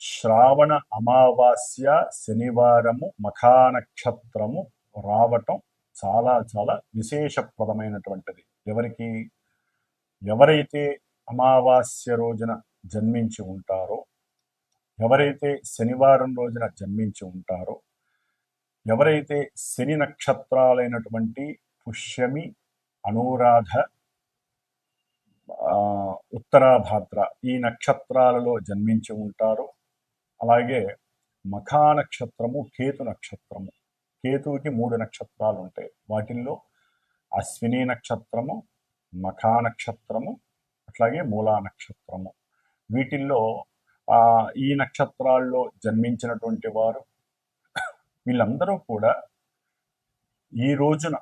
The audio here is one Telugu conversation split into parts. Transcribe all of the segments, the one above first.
శ్రావణ అమావాస్య శనివారము మఖా నక్షత్రము రావటం చాలా చాలా విశేషప్రదమైనటువంటిది. ఎవరికి ఎవరైతే అమావాస్య రోజున జన్మించి ఉంటారో ఎవరైతే శనివారం రోజున జన్మించి ఉంటారో ఎవరైతే శని నక్షత్రాలైనటువంటి పుష్యమి అనురాధ ఉత్తరాభాద్ర ఈ నక్షత్రాలలో జన్మించి ఉంటారో అలాగే మఖా నక్షత్రము కేతు నక్షత్రము. కేతువుకి మూడు నక్షత్రాలు ఉంటాయి వాటిల్లో అశ్విని నక్షత్రము మఖా నక్షత్రము అట్లాగే మూలా నక్షత్రము. వీటిల్లో ఈ నక్షత్రాల్లో జన్మించినటువంటి వారు వీళ్ళందరూ కూడా ఈ రోజున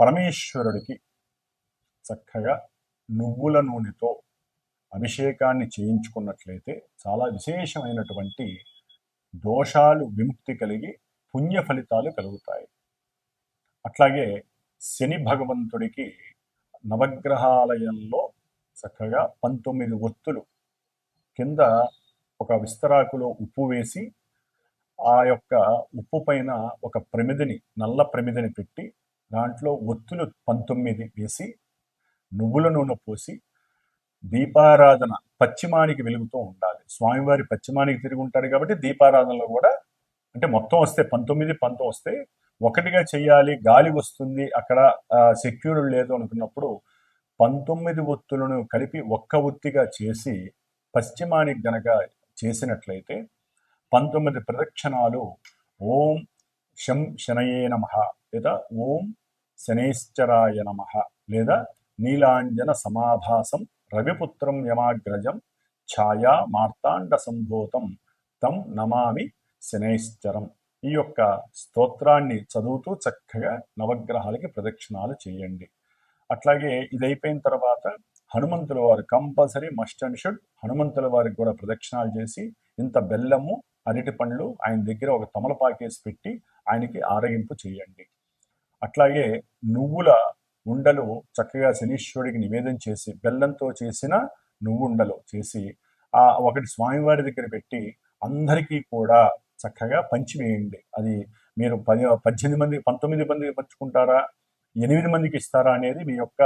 పరమేశ్వరుడికి చక్కగా నువ్వుల నూనెతో అభిషేకాన్ని చేయించుకున్నట్లయితే చాలా విశేషమైనటువంటి దోషాలు విముక్తి కలిగి పుణ్య ఫలితాలు కలుగుతాయి. అట్లాగే శని భగవంతుడికి నవగ్రహాలయంలో చక్కగా పంతొమ్మిది ఒత్తులు కింద ఒక విస్తరాకులో ఉప్పు వేసి ఆ యొక్క ఉప్పు పైన ఒక ప్రమిదిని నల్ల ప్రమిదిని పెట్టి దాంట్లో ఒత్తులు పంతొమ్మిది వేసి నువ్వుల నూనె పోసి దీపారాధన పశ్చిమానికి వెలుగుతూ ఉండాలి. స్వామివారి పశ్చిమానికి తిరిగి ఉంటాడు కాబట్టి దీపారాధనలో కూడా అంటే మొత్తం వస్తే పంతొమ్మిది పంతం వస్తే ఒకటిగా చేయాలి గాలి వస్తుంది అక్కడ సెక్యూర్ లేదు అనుకున్నప్పుడు పంతొమ్మిది ఒత్తులను కలిపి ఒక్క ఒత్తిగా చేసి పశ్చిమానికి గనక చేసినట్లయితే పంతొమ్మిది ప్రదక్షిణాలు ఓం శం శనయే నమ లేదా ఓం శనేశ్చరాయ నమ లేదా నీలాంజన సమాభాసం రవిపుత్రం యమాగ్రజం ఛాయా మార్తాండ సంభూతం తం నమామి శనైశ్చరం. ఈ యొక్క స్తోత్రాన్ని చదువుతూ చక్కగా నవగ్రహాలకి ప్రదక్షిణాలు చేయండి. అట్లాగే ఇది అయిపోయిన తర్వాత హనుమంతుల వారు కంపల్సరీ మస్ట్ అండ్ షుడ్ హనుమంతుల వారికి కూడా ప్రదక్షిణాలు చేసి ఇంత బెల్లము అరటి పండ్లు ఆయన దగ్గర ఒక తమలపాకేసి పెట్టి ఆయనకి ఆరగింపు చేయండి. అట్లాగే నువ్వుల ఉండలు చక్కగా శనీశ్వరుడికి నివేదన చేసి బెల్లంతో చేసిన నువ్వుండలు చేసి ఆ ఒకటి స్వామివారి దగ్గర పెట్టి అందరికీ కూడా చక్కగా పంచివేయండి. అది మీరు పది పద్దెనిమిది మంది పంతొమ్మిది మంది పంచుకుంటారా ఎనిమిది మందికి ఇస్తారా అనేది మీ యొక్క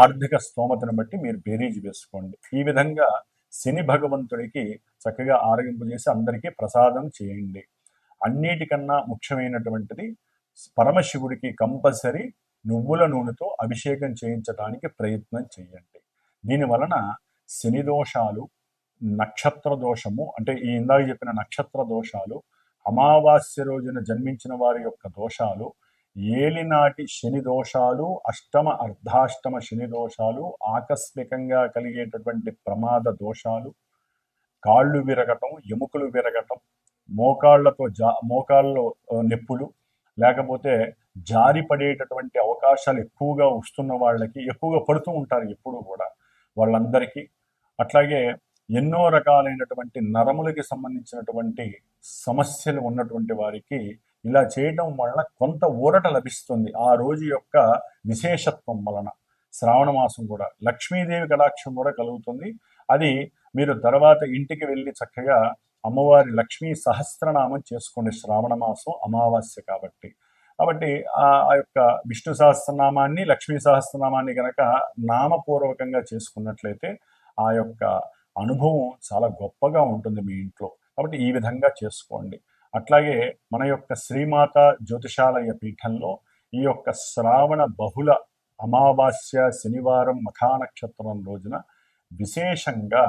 ఆర్థిక స్తోమతను బట్టి మీరు బేరీజ్ వేసుకోండి. ఈ విధంగా శని భగవంతుడికి చక్కగా ఆరగింపు చేసి అందరికీ ప్రసాదం చేయండి. అన్నిటికన్నా ముఖ్యమైనటువంటిది పరమశివుడికి కంపల్సరీ నువ్వుల నూనెతో అభిషేకం చేయించడానికి ప్రయత్నం చేయండి దీని వలన శని దోషాలు నక్షత్ర దోషము అంటే ఈ ఇందాక చెప్పిన నక్షత్ర దోషాలు అమావాస్య రోజున జన్మించిన వారి యొక్క దోషాలు ఏలినాటి శని దోషాలు అష్టమ అర్ధాష్టమ శని దోషాలు ఆకస్మికంగా కలిగేటటువంటి ప్రమాద దోషాలు కాళ్ళు విరగటం ఎముకలు విరగటం మోకాళ్ళతో జా మోకాళ్ళలో నొప్పులు లేకపోతే జారి పడేటటువంటి అవకాశాలు ఎక్కువగా వస్తున్న వాళ్ళకి ఎక్కువగా పడుతూ ఉంటారు ఎప్పుడు కూడా వాళ్ళందరికీ. అట్లాగే ఎన్నో రకాలైనటువంటి నరములకి సంబంధించినటువంటి సమస్యలు ఉన్నటువంటి వారికి ఇలా చేయడం వలన కొంత ఊరట లభిస్తుంది ఆ రోజు యొక్క విశేషత్వం వలన. శ్రావణ మాసం కూడా లక్ష్మీదేవి కటాక్షం కూడా కలుగుతుంది. అది మీరు తర్వాత ఇంటికి వెళ్ళి చక్కగా అమ్మవారి లక్ష్మీ సహస్రనామం చేసుకోండి శ్రావణ మాసం అమావాస్య కాబట్టి. కాబట్టి ఆ ఆ యొక్క విష్ణు సహస్రనామాన్ని లక్ష్మీ సహస్రనామాన్ని గనక నామపూర్వకంగా చేసుకున్నట్లయితే ఆ యొక్క అనుభవం చాలా గొప్పగా ఉంటుంది మీ ఇంట్లో. కాబట్టి ఈ విధంగా చేసుకోండి. అట్లాగే మన యొక్క శ్రీమాత జ్యోతిషాలయ పీఠంలో ఈ యొక్క శ్రావణ బహుళ అమావాస్య శనివారం మఖానక్షత్రం రోజున విశేషంగా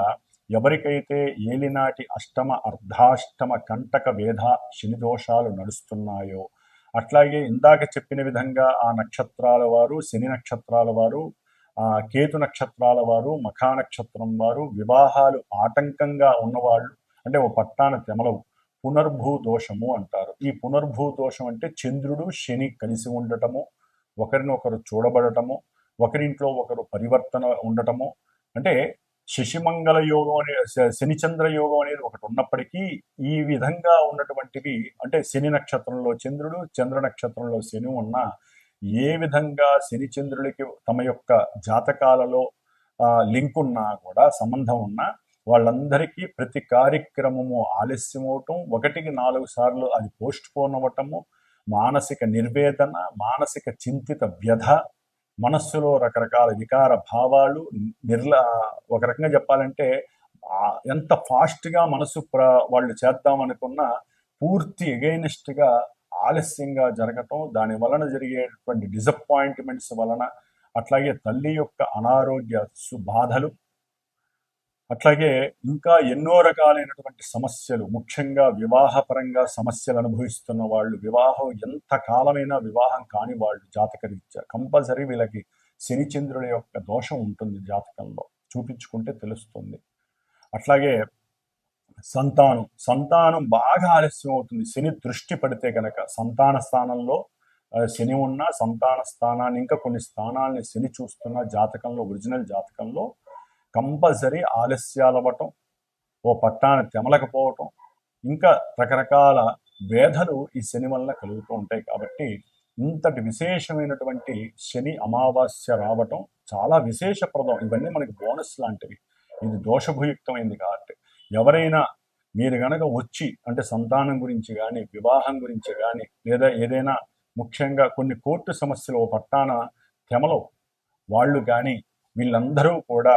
ఎవరికైతే ఏలినాటి అష్టమ అర్ధాష్టమ కంటక వేధ శని దోషాలు నడుస్తున్నాయో అట్లాగే ఇందాక చెప్పిన విధంగా ఆ నక్షత్రాల వారు శని నక్షత్రాల వారు ఆ కేతు నక్షత్రాల వారు మఖా నక్షత్రం వారు వివాహాలు ఆటంకంగా ఉన్నవాళ్ళు అంటే ఓ పట్టాన తెమలవు. పునర్భూ దోషము అంటారు. ఈ పునర్భూ దోషం అంటే చంద్రుడు శని కలిసి ఉండటము ఒకరినొకరు చూడబడటము ఒకరింట్లో ఒకరు పరివర్తన ఉండటము. అంటే శశిమంగళ యోగం అనే శ- శనిచంద్ర యోగం అనేది ఒకటి ఉన్నప్పటికీ ఈ విధంగా ఉన్నటువంటివి అంటే శని నక్షత్రంలో చంద్రుడు చంద్ర నక్షత్రంలో శని ఉన్న ఏ విధంగా శని చంద్రుడికి తమ యొక్క జాతకాలలో లింక్ ఉన్నా కూడా సంబంధం ఉన్నా వాళ్ళందరికీ ప్రతి కార్యక్రమము ఆలస్యం అవటం ఒకటికి నాలుగు సార్లు అది పోస్ట్ పోన్ అవ్వటము మానసిక నిర్వేదన మానసిక చింతిత వ్యధ మనస్సులో రకరకాల వికార భావాలు నిర్ల ఒక రకంగా చెప్పాలంటే ఎంత ఫాస్ట్గా మనసు ప్ర వాళ్ళు చేద్దాం అనుకున్నా పూర్తి ఎగైనెస్ట్గా ఆలస్యంగా జరగటం దాని వలన జరిగేటువంటి డిసప్పాయింట్మెంట్స్ వలన అట్లాగే తల్లి యొక్క అనారోగ్య సు- బాధలు అట్లాగే ఇంకా ఎన్నో రకాలైనటువంటి సమస్యలు ముఖ్యంగా వివాహపరంగా సమస్యలు అనుభవిస్తున్న వాళ్ళు వివాహం ఎంత కాలమైనా వివాహం కాని వాళ్ళు జాతకరీత్యా కంపల్సరీ వీళ్ళకి శనిచంద్రుల యొక్క దోషం ఉంటుంది జాతకంలో చూపించుకుంటే తెలుస్తుంది. అట్లాగే సంతానం సంతానం బాగా ఆలస్యం అవుతుంది. శని దృష్టి పడితే కనుక సంతాన స్థానంలో శని ఉన్న సంతాన స్థానాన్ని ఇంకా కొన్ని స్థానాలని శని చూస్తున్న జాతకంలో ఒరిజినల్ జాతకంలో కంపల్సరీ ఆలస్యాలు అవ్వటం ఓ పట్టాన తెమలకపోవటం ఇంకా రకరకాల వేధలు ఈ శని వలన కలుగుతూ ఉంటాయి కాబట్టి ఇంతటి విశేషమైనటువంటి శని అమావాస్య రావటం చాలా విశేషప్రదం. ఇవన్నీ మనకి బోనస్ లాంటివి. ఇది దోషభుయుక్తమైంది కాబట్టి ఎవరైనా మీరు గనక వచ్చి అంటే సంతానం గురించి కానీ వివాహం గురించి కానీ లేదా ఏదైనా ముఖ్యంగా కొన్ని కోర్టు సమస్యలు ఓ పట్టాన తెమలో వాళ్ళు కానీ వీళ్ళందరూ కూడా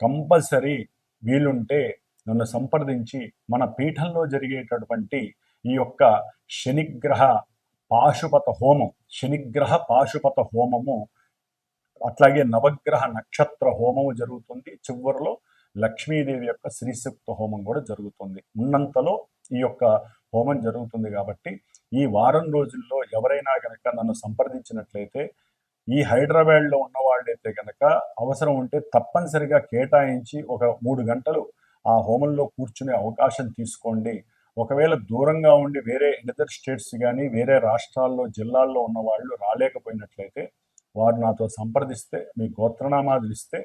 కంపల్సరీ వీలుంటే నన్ను సంప్రదించి మన పీఠంలో జరిగేటటువంటి ఈ యొక్క శనిగ్రహ పాశుపత హోమం శనిగ్రహ పాశుపత హోమము అట్లాగే నవగ్రహ నక్షత్ర హోమము జరుగుతుంది. చివరిలో లక్ష్మీదేవి యొక్క శ్రీసూక్త హోమం కూడా జరుగుతుంది. ఉన్నంతలో ఈ యొక్క హోమం జరుగుతుంది కాబట్టి ఈ వారం రోజుల్లో ఎవరైనా కనుక నన్ను సంప్రదించినట్లయితే ఈ హైదరాబాద్లో ఉన్న వాళ్ళైతే కనుక అవసరం ఉంటే తప్పనిసరిగా కేటాయించి ఒక మూడు గంటలు ఆ హోమంలో కూర్చునే అవకాశం తీసుకోండి. ఒకవేళ దూరంగా ఉండి వేరే ఎనదర్ స్టేట్స్ కానీ వేరే రాష్ట్రాల్లో జిల్లాల్లో ఉన్న వాళ్ళు రాలేకపోయినట్లయితే వారు నాతో సంప్రదిస్తే మీ గోత్రనామాలు ఇస్తే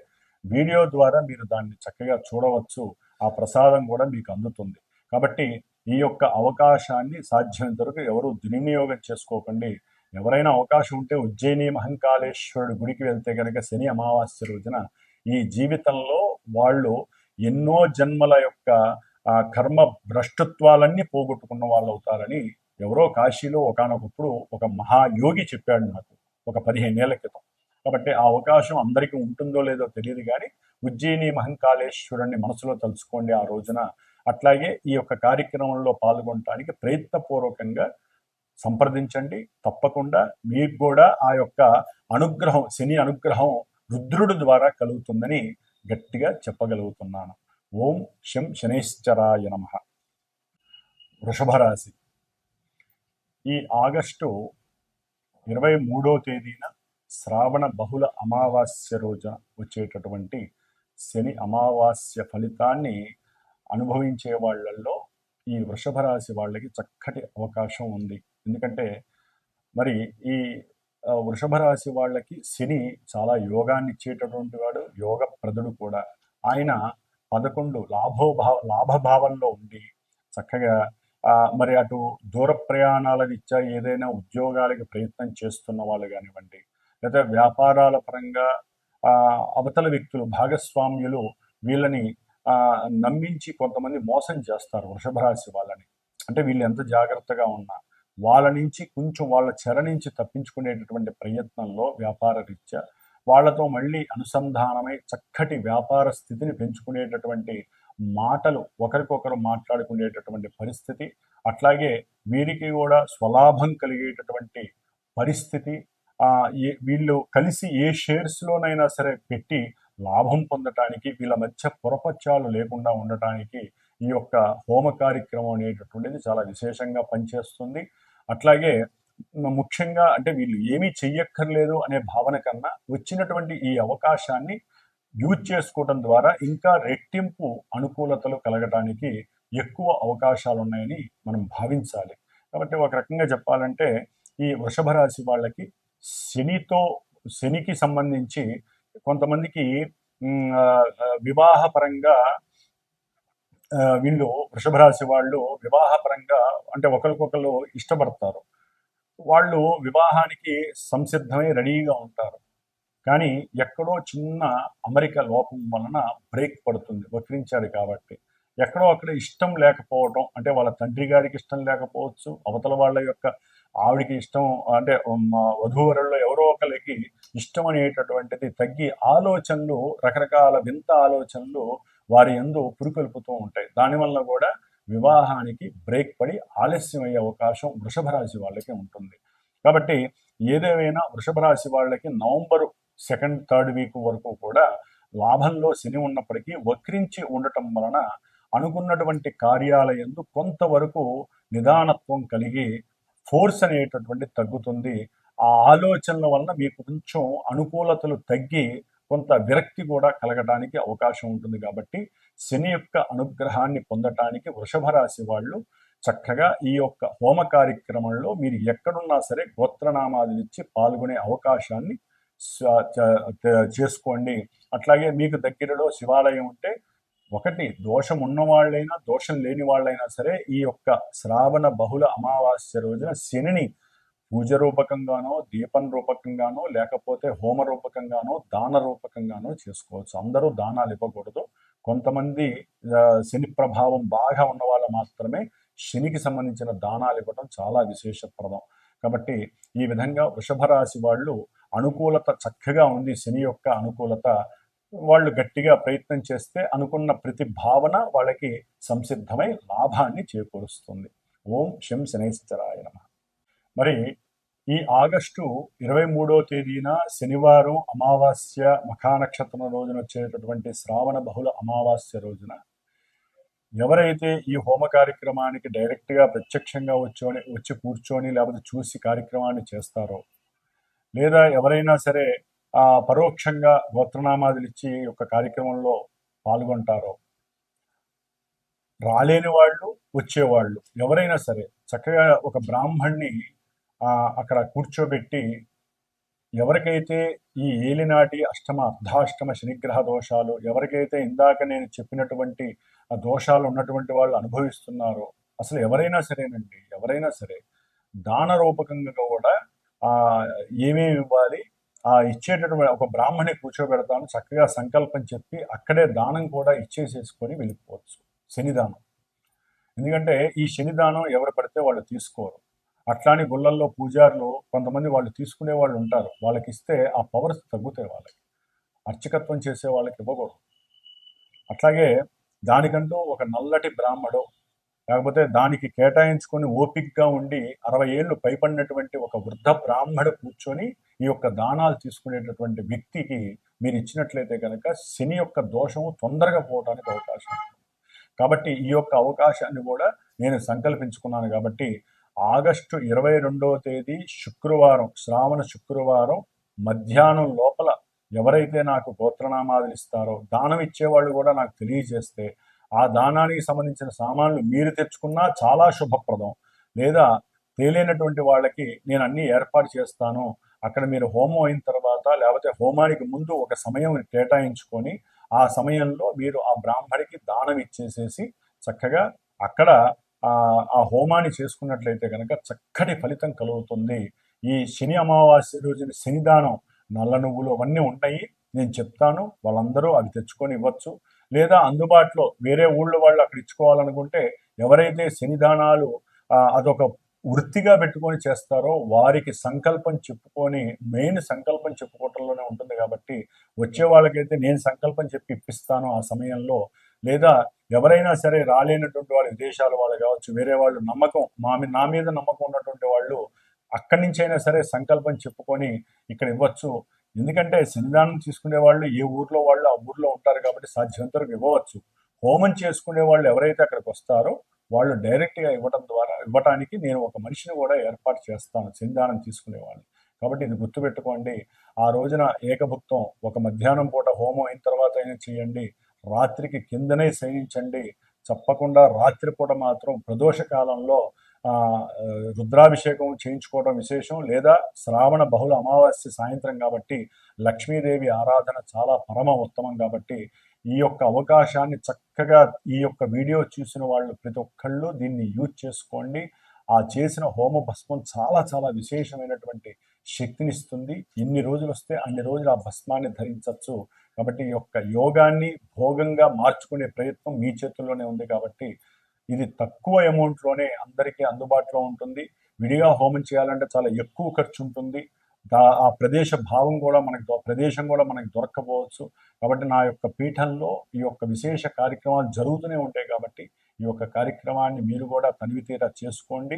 వీడియో ద్వారా మీరు దాన్ని చక్కగా చూడవచ్చు. ఆ ప్రసాదం కూడా మీకు అందుతుంది. కాబట్టి ఈ యొక్క అవకాశాన్ని సాధ్యమైనంత వరకు ఎవరు దుర్వినియోగం చేసుకోకండి. ఎవరైనా అవకాశం ఉంటే ఉజ్జయిని మహంకాళేశ్వరుడు గుడికి వెళ్తే కనుక శని అమావాస్య రోజున ఈ జీవితంలో వాళ్ళు ఎన్నో జన్మల యొక్క ఆ కర్మ భ్రష్టత్వాలన్నీ పోగొట్టుకున్న వాళ్ళు అవుతారని ఎవరో కాశీలో ఒకనొకప్పుడు ఒక మహాయోగి చెప్పాడు నాకు ఒక పదిహేనేళ్ళ క్రితం. కాబట్టి ఆ అవకాశం అందరికీ ఉంటుందో లేదో తెలియదు కానీ ఉజ్జయిని మహంకాళేశ్వరుణ్ణి మనసులో తలుచుకోండి ఆ రోజున. అట్లాగే ఈ యొక్క కార్యక్రమంలో పాల్గొనడానికి ప్రయత్నపూర్వకంగా సంప్రదించండి. తప్పకుండా మీకు కూడా ఆ యొక్క అనుగ్రహం శని అనుగ్రహం రుద్రుడు ద్వారా కలుగుతుందని గట్టిగా చెప్పగలుగుతున్నాను. ఓం శం శనేశ్వరాయ నమ. వృషభరాశి. ఈ ఆగస్టు ఇరవై మూడో తేదీన శ్రావణ బహుళ అమావాస్య రోజున వచ్చేటటువంటి శని అమావాస్య ఫలితాన్ని అనుభవించే వాళ్ళల్లో ఈ వృషభ రాశి వాళ్ళకి చక్కటి అవకాశం ఉంది. ఎందుకంటే మరి ఈ వృషభ రాశి వాళ్ళకి శని చాలా యోగాన్ని ఇచ్చేటటువంటి వాడు యోగ ప్రదుడు కూడా. ఆయన పదకొండు లాభోభావ లాభభావంలో ఉండి చక్కగా ఆ, మరి అటు దూర ప్రయాణాల రీత్యా ఏదైనా ఉద్యోగాలకి ప్రయత్నం చేస్తున్న వాళ్ళు కానివ్వండి లేదా వ్యాపారాల పరంగా ఆ, అవతల వ్యక్తులు భాగస్వామ్యులు వీళ్ళని ఆ, నమ్మించి కొంతమంది మోసం చేస్తారు వృషభ రాశి వాళ్ళని. అంటే వీళ్ళు ఎంత జాగ్రత్తగా ఉన్నా వాళ్ళ నుంచి కొంచెం వాళ్ళ చెర నుంచి తప్పించుకునేటటువంటి ప్రయత్నంలో వ్యాపార రీత్యా వాళ్ళతో మళ్ళీ అనుసంధానమై చక్కటి వ్యాపార స్థితిని పెంచుకునేటటువంటి మాటలు ఒకరికొకరు మాట్లాడుకునేటటువంటి పరిస్థితి అట్లాగే వీరికి కూడా స్వలాభం కలిగేటటువంటి పరిస్థితి వీళ్ళు కలిసి ఏ షేర్స్లోనైనా సరే పెట్టి లాభం పొందటానికి వీళ్ళ మధ్య పొరపచ్చాలు లేకుండా ఉండటానికి ఈ యొక్క హోమ కార్యక్రమం అనేటటువంటిది చాలా విశేషంగా పనిచేస్తుంది. అట్లాగే ముఖ్యంగా అంటే వీళ్ళు ఏమీ చెయ్యక్కర్లేదు అనే భావన కన్నా వచ్చినటువంటి ఈ అవకాశాన్ని యూజ్ చేసుకోవడం ద్వారా ఇంకా రెట్టింపు అనుకూలతలు కలగటానికి ఎక్కువ అవకాశాలు ఉన్నాయని మనం భావించాలి. కాబట్టి ఒక రకంగా చెప్పాలంటే ఈ వృషభ రాశి వాళ్ళకి శనితో శనికి సంబంధించి కొంతమందికి వివాహపరంగా వీళ్ళు వృషభ రాశి వాళ్ళు వివాహపరంగా అంటే ఒకరికొకరు ఇష్టపడతారు. వాళ్ళు వివాహానికి సంసిద్ధమై రెడీగా ఉంటారు. కానీ ఎక్కడో చిన్న అమెరికా లోపం వలన బ్రేక్ పడుతుంది వక్రించారు కాబట్టి. ఎక్కడో అక్కడ ఇష్టం లేకపోవడం అంటే వాళ్ళ తండ్రి గారికి ఇష్టం లేకపోవచ్చు అవతల వాళ్ళ యొక్క ఆవిడికి ఇష్టం అంటే వధూవరుల్లో ఎవరో ఒకరికి ఇష్టం అనేటటువంటిది తగ్గి ఆలోచనలు రకరకాల వింత ఆలోచనలు వారి ఎందు పురుకొల్పుతూ ఉంటాయి. దానివల్ల కూడా వివాహానికి బ్రేక్ పడి ఆలస్యం అయ్యే అవకాశం వృషభ రాశి వాళ్ళకి ఉంటుంది. కాబట్టి ఏదేమైనా వృషభ రాశి వాళ్ళకి నవంబర్ సెకండ్ థర్డ్ వీక్ వరకు కూడా లాభంలో శని ఉన్నప్పటికీ వక్రించి ఉండటం వలన అనుకున్నటువంటి కార్యాలయందు కొంతవరకు నిదానత్వం కలిగి ఫోర్స్ అనేటటువంటి తగ్గుతుంది. ఆ ఆలోచనల వలన మీకు కొంచెం అనుకూలతలు తగ్గి కొంత విరక్తి కూడా కలగడానికి అవకాశం ఉంటుంది కాబట్టి శని యొక్క అనుగ్రహాన్ని పొందటానికి వృషభ రాశి వాళ్ళు చక్కగా ఈ యొక్క హోమ కార్యక్రమంలో మీరు ఎక్కడున్నా సరే గోత్రనామాలు ఇచ్చి పాల్గొనే అవకాశాన్ని చేసుకోండి. అట్లాగే మీకు దగ్గరలో శివాలయం ఉంటే ఒకటి దోషం ఉన్న వాళ్ళైనా దోషం లేని వాళ్ళైనా సరే ఈ యొక్క శ్రావణ బహుళ అమావాస్య రోజున శనిని పూజ రూపకంగానో దీపం రూపకంగానో లేకపోతే హోమ రూపకంగానో దాన రూపకంగానో చేసుకోవచ్చు. అందరూ దానాలు ఇవ్వకూడదు. కొంతమంది శని ప్రభావం బాగా ఉన్న వాళ్ళు మాత్రమే శనికి సంబంధించిన దానాలు ఇవ్వడం చాలా విశేషప్రదం. కాబట్టి ఈ విధంగా వృషభ రాశి వాళ్ళు అనుకూలత చక్కగా ఉంది. శని యొక్క అనుకూలత వాళ్ళు గట్టిగా ప్రయత్నం చేస్తే అనుకున్న ప్రతి భావన వాళ్ళకి సంసిద్ధమై లాభాన్ని చేకూరుస్తుంది. ఓం శం శనేశ్వరాయ నమ. మరి ఈ ఆగస్టు ఇరవై మూడో తేదీన శనివారం అమావాస్య మఖానక్షత్రం రోజున వచ్చేటటువంటి శ్రావణ బహుళ అమావాస్య రోజున ఎవరైతే ఈ హోమ కార్యక్రమానికి డైరెక్ట్గా ప్రత్యక్షంగా వచ్చి వచ్చి కూర్చొని లేకపోతే చూసి కార్యక్రమాన్ని చేస్తారో లేదా ఎవరైనా సరే పరోక్షంగా గోత్రనామాదులు ఇచ్చి యొక్క కార్యక్రమంలో పాల్గొంటారో రాలేని వాళ్ళు వచ్చేవాళ్ళు ఎవరైనా సరే చక్కగా ఒక బ్రాహ్మణ్ణి అక్కడ కూర్చోబెట్టి ఎవరికైతే ఈ ఏలినాటి అష్టమ అర్ధాష్టమ శనిగ్రహ దోషాలు ఎవరికైతే ఇందాక నేను చెప్పినటువంటి ఆ దోషాలు ఉన్నటువంటి వాళ్ళు అనుభవిస్తున్నారో అసలు ఎవరైనా సరేనండి ఎవరైనా సరే దాన రూపకంగా కూడా ఆ ఏమేమి ఇవ్వాలి ఆ ఇచ్చేటటువంటి ఒక బ్రాహ్మణి కూర్చోబెడతాను చక్కగా సంకల్పం చెప్పి అక్కడే దానం కూడా ఇచ్చేసేసుకొని వెళ్ళిపోవచ్చు శనిదానం. ఎందుకంటే ఈ శనిదానం ఎవరు పడితే వాళ్ళు తీసుకోరు. అట్లానే గుళ్ళల్లో పూజారులు కొంతమంది వాళ్ళు తీసుకునే వాళ్ళు ఉంటారు. వాళ్ళకి ఇస్తే ఆ పవర్స్ తగ్గుతాయి వాళ్ళకి. అర్చకత్వం చేసే వాళ్ళకి ఇవ్వకూడదు. అట్లాగే దానికంటూ ఒక నల్లటి బ్రాహ్మడు లేకపోతే దానికి కేటాయించుకొని ఓపిక్గా ఉండి అరవై ఏళ్ళు పైపడినటువంటి ఒక వృద్ధ బ్రాహ్మడు కూర్చొని ఈ యొక్క దానాలు తీసుకునేటటువంటి వ్యక్తికి మీరు ఇచ్చినట్లయితే కనుక శని యొక్క దోషము తొందరగా పోవడానికి అవకాశం కాబట్టి ఈ యొక్క అవకాశాన్ని కూడా నేను సంకల్పించుకున్నాను కాబట్టి ఆగస్టు ఇరవై రెండవ తేదీ శుక్రవారం శ్రావణ శుక్రవారం మధ్యాహ్నం లోపల ఎవరైతే నాకు గోత్రనామాదులు ఇస్తారో దానం ఇచ్చేవాళ్ళు కూడా నాకు తెలియజేస్తే ఆ దానానికి సంబంధించిన సామాన్లు మీరు తెచ్చుకున్నా చాలా శుభప్రదం. లేదా తేలినటువంటి వాళ్ళకి నేను అన్ని ఏర్పాటు చేస్తాను. అక్కడ మీరు హోమం అయిన తర్వాత లేకపోతే హోమానికి ముందు ఒక సమయం కేటాయించుకొని ఆ సమయంలో మీరు ఆ బ్రాహ్మడికి దానం ఇచ్చేసేసి చక్కగా అక్కడ ఆ హోమాన్ని చేసుకున్నట్లయితే కనుక చక్కటి ఫలితం కలుగుతుంది. ఈ శని అమావాస్య రోజున శనిదానం నల్ల నువ్వులు అవన్నీ ఉంటాయి. నేను చెప్తాను వాళ్ళందరూ అవి తెచ్చుకొని ఇవ్వచ్చు. లేదా అందుబాటులో వేరే ఊళ్ళో వాళ్ళు అక్కడ ఇచ్చుకోవాలనుకుంటే ఎవరైతే శనిదానాలు అదొక వృత్తిగా పెట్టుకొని చేస్తారో వారికి సంకల్పం చెప్పుకొని మెయిన్ సంకల్పం చెప్పుకోవటంలోనే ఉంటుంది కాబట్టి వచ్చే వాళ్ళకైతే నేను సంకల్పం చెప్పి ఇప్పిస్తాను ఆ సమయంలో. లేదా ఎవరైనా సరే రాలేనటువంటి వాళ్ళు విదేశాల వాళ్ళు కావచ్చు వేరే వాళ్ళు నమ్మకం మా నా మీద నమ్మకం ఉన్నటువంటి వాళ్ళు అక్కడి నుంచి అయినా సరే సంకల్పం చెప్పుకొని ఇక్కడ ఇవ్వచ్చు. ఎందుకంటే సన్నిధానం తీసుకునే వాళ్ళు ఏ ఊర్లో వాళ్ళు ఆ ఊర్లో ఉంటారు కాబట్టి సాధ్యమంత వరకు ఇవ్వవచ్చు. హోమం చేసుకునే వాళ్ళు ఎవరైతే అక్కడికి వస్తారో వాళ్ళు డైరెక్ట్గా ఇవ్వడం ద్వారా ఇవ్వటానికి నేను ఒక మనిషిని కూడా ఏర్పాటు చేస్తాను సన్నిధానం తీసుకునే వాళ్ళు కాబట్టి ఇది గుర్తుపెట్టుకోండి. ఆ రోజున ఏకభుక్తం ఒక మధ్యాహ్నం పూట హోమం అయిన తర్వాత అయినా చేయండి. రాత్రికి కిందనే శయనించండి తప్పకుండా రాత్రిపూట మాత్రం ప్రదోష కాలంలో రుద్రాభిషేకం చేయించుకోవడం విశేషం. లేదా శ్రావణ బహుళ అమావాస్య సాయంత్రం కాబట్టి లక్ష్మీదేవి ఆరాధన చాలా పరమ ఉత్తమం కాబట్టి ఈ యొక్క అవకాశాన్ని చక్కగా ఈ యొక్క వీడియో చూసిన వాళ్ళు ప్రతి ఒక్కళ్ళు దీన్ని యూజ్ చేసుకోండి. ఆ చేసిన హోమ భస్మం చాలా చాలా విశేషమైనటువంటి శక్తినిస్తుంది. ఎన్ని రోజులు వస్తే అన్ని రోజులు ఆ భస్మాన్ని ధరించవచ్చు కాబట్టి ఈ యొక్క యోగాన్ని భోగంగా మార్చుకునే ప్రయత్నం మీ చేతుల్లోనే ఉంది కాబట్టి ఇది తక్కువ అమౌంట్లోనే అందరికీ అందుబాటులో ఉంటుంది. విడిగా హోమం చేయాలంటే చాలా ఎక్కువ ఖర్చు ఉంటుంది. దా- ఆ ప్రదేశ భావం కూడా మనకి ప్రదేశం కూడా మనకు దొరకపోవచ్చు కాబట్టి నా యొక్క పీఠంలో ఈ యొక్క విశేష కార్యక్రమాలు జరుగుతూనే ఉంటాయి కాబట్టి ఈ యొక్క కార్యక్రమాన్ని మీరు కూడా తనివి తీరా చేసుకోండి.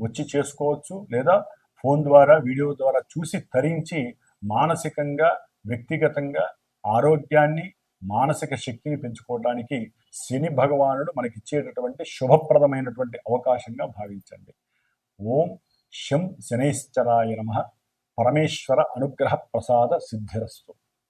వచ్చి చేసుకోవచ్చు లేదా ఫోన్ ద్వారా వీడియో ద్వారా చూసి తరించి మానసికంగా వ్యక్తిగతంగా ఆరోగ్యాన్ని మానసిక శక్తిని పెంచుకోవడానికి శని భగవానుడు మనకిచ్చేటటువంటి శుభప్రదమైనటువంటి అవకాశంగా భావించండి. ఓం శం శనైశ్చరాయ నమ. పరమేశ్వర అనుగ్రహ ప్రసాద సిద్ధిరస్తు.